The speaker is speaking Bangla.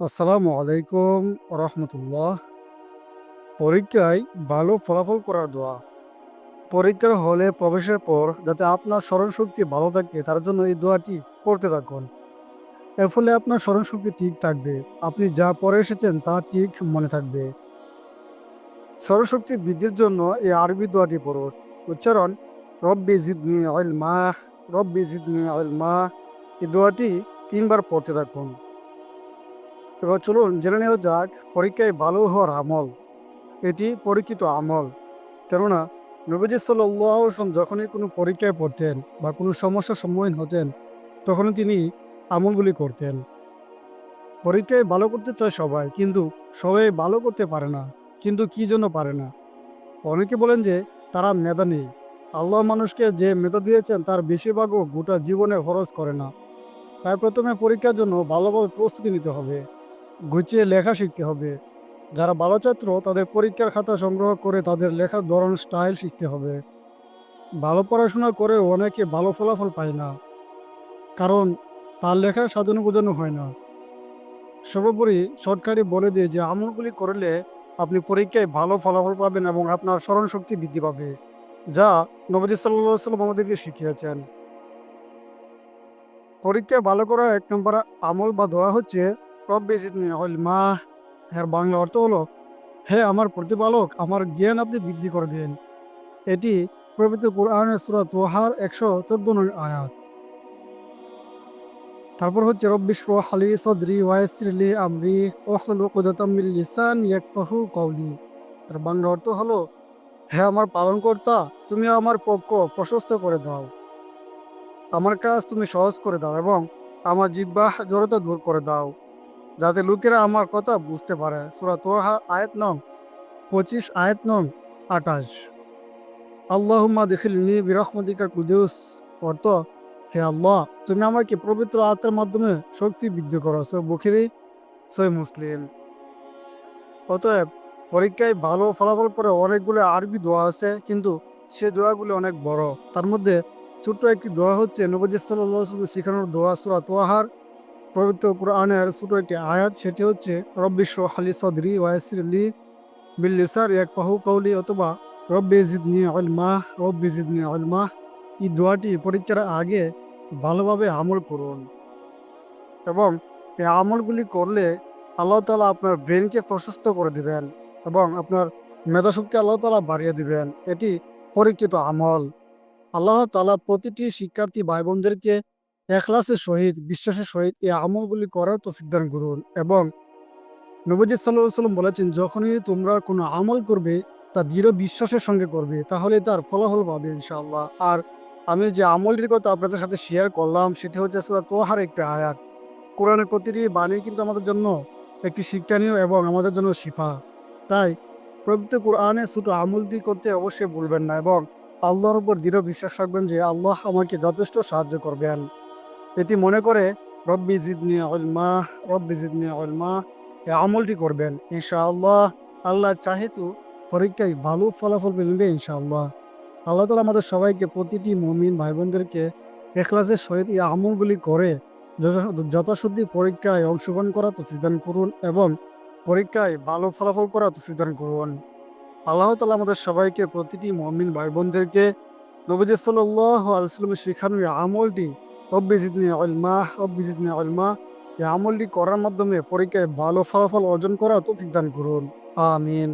আসসালামু আলাইকুম রহমতুল্লাহ পরীক্ষায় ভালো ফলাফল করার দোয়া। পরীক্ষার হলে প্রবেশের পর যাতে আপনার স্মরণশক্তি ভালো থাকে, তার জন্য এই দোয়াটি পড়তে থাকুন। এর ফলে আপনার স্মরণশক্তি ঠিক থাকবে। আপনি যা পড়ে এসেছেন, তা ঠিক মনে থাকবে। স্মরণশক্তি বৃদ্ধির জন্য এই আরবি দোয়াটি পড়ুন উচ্চারণ, রব্বি জিদনি আল মাহ রব্বি জিদনি আল মাহ এই দোয়াটি তিনবার পড়তে থাকুন। এবার চলুন জেনে নেওয়া যাক পরীক্ষায় ভালো হওয়ার আমল। এটি পরীক্ষিত আমল। কেননা নবীজি সাল্লাম যখনই কোনো পরীক্ষায় পড়তেন বা কোনো সমস্যার সম্মুখীন হতেন, তখনই তিনি আমলগুলি করতেন। পরীক্ষায় ভালো করতে চায় সবাই, কিন্তু সবাই ভালো করতে পারে না। কিন্তু কি জন্য পারে না? অনেকে বলেন যে তারা মেধা নেই। আল্লাহ মানুষকে যে মেধা দিয়েছেন, তার বেশিরভাগও গোটা জীবনে খরচ করে না। তাই প্রথমে পরীক্ষার জন্য ভালোভাবে প্রস্তুতি নিতে হবে। গুছিয়ে লেখা শিখতে হবে। যারা ভালো ছাত্র, তাদের পরীক্ষার খাতা সংগ্রহ করে তাদের লেখার ধরন, স্টাইল শিখতে হবে। ভালো পড়াশোনা করে অনেকে ভালো ফলাফল পায় না, কারণ তার লেখা সাজানো বোঝানো হয় না। সর্বোপরি শর্টকাটে বলে দিয়ে যে, আমলগুলি করলে আপনি পরীক্ষায় ভালো ফলাফল পাবেন এবং আপনার স্মরণশক্তি বৃদ্ধি পাবে, যা নবজি সাল্লাহ সাল্লাম আমাদেরকে শিখিয়েছেন। পরীক্ষায় ভালো করার এক নম্বর আমল বা দোয়া হচ্ছে রব্বি জিদনি ইলমা এর বাংলা অর্থ হলো, হে আমার প্রতিপালক, আমার জ্ঞান আপনি বৃদ্ধি করে দিন এটি পবিত্র কোরআনের সুরা তোহার একশো চোদ্দ নং আয়াত। তারপর হচ্ছে রব্বিশ্র হালি সদরি ওয়াইসরিলি আমরি ওহলুল কুদাতামিল লিসান ইয়াকফাহু কওলি। তার বাংলা অর্থ হলো, হে আমার পালনকর্তা, তুমি আমার পক্ষ প্রশস্ত করে দাও। আমার কাজ তুমি সহজ করে দাও এবং আমার জিব্বাহ জড়তা দূর করে দাও। যাতে লোকেরা আমার কথা বুঝতে পারে। সুরা তোহা, আয়াত নং পঁচিশ, আয়াত নং আঠাশ। আল্লাহুম্মা দেখিলনি বিরহমদিকার কুদেউস অর্থ, হে আল্লাহ, তুমি আমাকে পবিত্র আত্মার মাধ্যমে শক্তি বৃদ্ধি করো সো বুখিরি সই মুসলিম। অতএব, পরীক্ষায় ভালো ফলাফল করে অনেকগুলো আরবি দোয়া আছে, কিন্তু সে দোয়াগুলি অনেক বড়। তার মধ্যে ছোট্ট একটি দোয়া হচ্ছে, নবজি সাল্লাহ শিখানোর দোয়া সুরা তোয়াহার পবিত্র কোরআনের ছোট একটি আয়াত, সেটি হচ্ছে রব্বিশ্ব হালি সদরি ওয়াসিরলি বিল্লিসার এক পাহু কৌলি অথবা, রব্বি জিদনি আলমাহ রব্বি জিদনি আলমাহ এই দোয়াটি পরীক্ষার আগে ভালোভাবে আমল করুন। এবং এই আমলগুলি করলে আল্লাহ তালা আপনার ব্রেনকে প্রশস্ত করে দিবেন এবং আপনার মেধাশক্তি আল্লাহ তালা বাড়িয়ে দিবেন। এটি পরীক্ষিত আমল। আল্লাহ তালা প্রতিটি শিক্ষার্থী ভাই বোনদেরকে এখলাসের সহিত, বিশ্বাসের সহিত এই আমলগুলি করার তৌফিক দান করুন এবং নবজি সাল্লাহ সাল্লাম বলেছেন, যখনই তোমরা কোনো আমল করবে, তা দৃঢ় বিশ্বাসের সঙ্গে করবে, তাহলে তার ফলাফল পাবে ইনশাআল্লাহ। আর আমি যে আমলটির কথা আপনাদের সাথে শেয়ার করলাম, সেটি হচ্ছে সুরা তোহার একটি আয়াত। কোরআনের প্রতিটি বাণী কিন্তু আমাদের জন্য একটি শিক্ষণীয় এবং আমাদের জন্য শিফা। তাই পবিত্র কোরআনে ছোটো আমলটি করতে অবশ্যই ভুলবেন না এবং আল্লাহর উপর দৃঢ় বিশ্বাস রাখবেন যে আল্লাহ আমাকে যথেষ্ট সাহায্য করবেন। এটি মনে করে, রব্বি জিদনি আলমা রব্বি জিদনি আলমা এ আমলটি করবেন। ইনশাআল্লাহ, আল্লাহ চাহেতু পরীক্ষায় ভালো ফলাফল মিলবে ইনশাআল্লাহ। আল্লাহ তালা আমাদের সবাইকে, প্রতিটি মমিন ভাই বোনদেরকে এখলাসের সহিত এই আমলগুলি করে, যথা- যথাসদ্ধি পরীক্ষায় অংশগ্রহণ করা তো সিদ্ধান করুন এবং পরীক্ষায় ভালো ফলাফল করা তো সিদ্ধান করুন। আল্লাহ তালা আমাদের সবাইকে, প্রতিটি মমিন ভাই বোনদেরকে নবী সাল্লাহ আলসালামের শেখানোর আমলটি রব্বি জিদনি আলমা রব্বি জিদনি আলমা এই আমলটি করার মাধ্যমে পরীক্ষায় ভালো ফলাফল অর্জন করা তো সিদ্ধান করুন। আমিন।